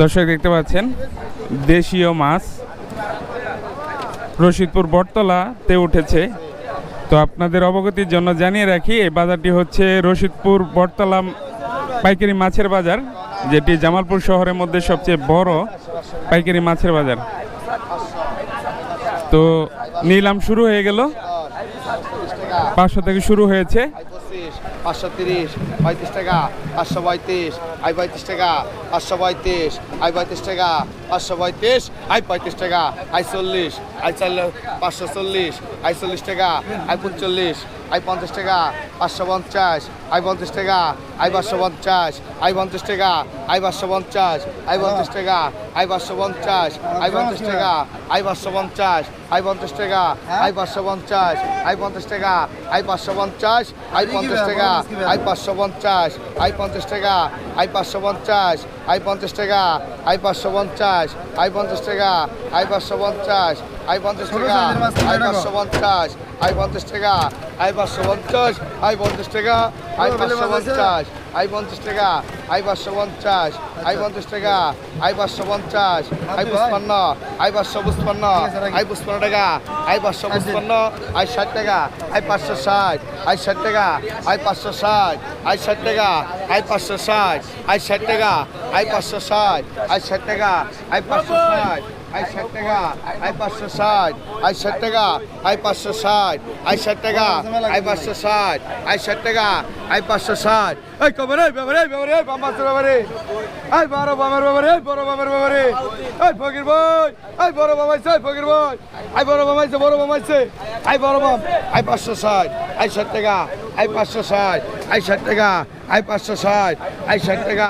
দর্শক দেখতে পাচ্ছেন, দেশীয় মাছ। রশিদপুর বটতলাতে উঠেছে। তো আপনাদের অবগতির জন্য জানিয়ে রাখি, এই বাজারটি হচ্ছে রশিদপুর বটতলা পাইকারি মাছের বাজার, যেটি জামালপুর শহরের মধ্যে সবচেয়ে বড় পাইকারি মাছের বাজার। তো নিলাম শুরু হয়ে গেল। পাঁচশো থেকে শুরু হয়েছে। পঁচিশ তিরিশ পঁয়ত্রিশ টাকা পাঁচশো পঁয়ত্রিশ আই পঁয়ত্রিশ টাকা পাঁচশো পঁয়ত্রিশ আই পঁয়ত্রিশ টাকা। পাঁচশো পঁয়ত্রিশ আই পঁয়ত্রিশ টাকা আই চল্লিশ আই চল্লিশ পাঁচশো চল্লিশ আই চল্লিশ টাকা আই পঁচল্লিশ আই পঞ্চাশ টাকা পাঁচশো পঞ্চাশ আই পঞ্চাশ টাকা আই পাঁচশো পঞ্চাশ আই পঞ্চাশ টাকা আই পাঁচশো পঞ্চাশ আই পঞ্চাশ টাকা আই পাঁচশো পঞ্চাশ আই পঞ্চাশ টাকা আই পাঁচশো পঞ্চাশ আই পঞ্চাশ টাকা আই পাঁচশো পঞ্চাশ আই পঞ্চাশ টাকা আই পাঁচশো পঞ্চাশ আই পঞ্চাশ টাকা আই পাঁচশো পঞ্চাশ আই পঞ্চাশ টাকা আই পাঁচশো পঞ্চাশ আই পঞ্চাশ টাকা আই পাঁচশো পঞ্চাশ আই পঞ্চাশ টাকা আই পাঁচশো পঞ্চাশ আই পঞ্চাশ টাকা আই পাঁচশো পঞ্চাশ আই পঞ্চাশ টাকা আই পাঁচশো পঞ্চাশ আই পঞ্চাশ টাকা আই পাঁচশো পঞ্চাশ। আই পঞ্চাশ টাকা আই পাঁচশো পঞ্চাশ আই পঞ্চাশ টাকা আই পাঁচশো পঞ্চাশ আই পুষ্পান্ন আই পাঁচশো পুষ্পান্ন আই পুষ্পান্ন টাকা আই পাঁচশো পুষ্পান্ন আই ষাট টাকা আই পাঁচশো ষাট আই ষাট টাকা আই পাঁচশো ষাট আই ষাট টাকা আই পাঁচশো ষাট আই ষাট টাকা আই পাঁচশো ষাট আই ষাট টাকা আই পাঁচশো ষাট ষাট। টাকা আই পাঁচশো ষাট আই ষাট টাকা আই পাঁচশো ষাট আই ষাট টাকা আই পাঁচশো ষাট আই ষাট টাকা আই পাঁচশো ষাট। এই কবে রে বাবা রে বাবা রে বামাসের বাবা রে এই বড় বাবার বাবা রে বড় বাবার বাবা রে এই ফকির ভাই, এই বড় বাবাইছে এই ফকির ভাই। আই বড় বাবাইছে বড় বাবাইছে আই বড় বাম আই পাঁচশো ষাট আই ষাট টাকা আই পাঁচশো ষাট আই ষাট টাকা আই পাঁচশো ষাট আই ষাট টাকা।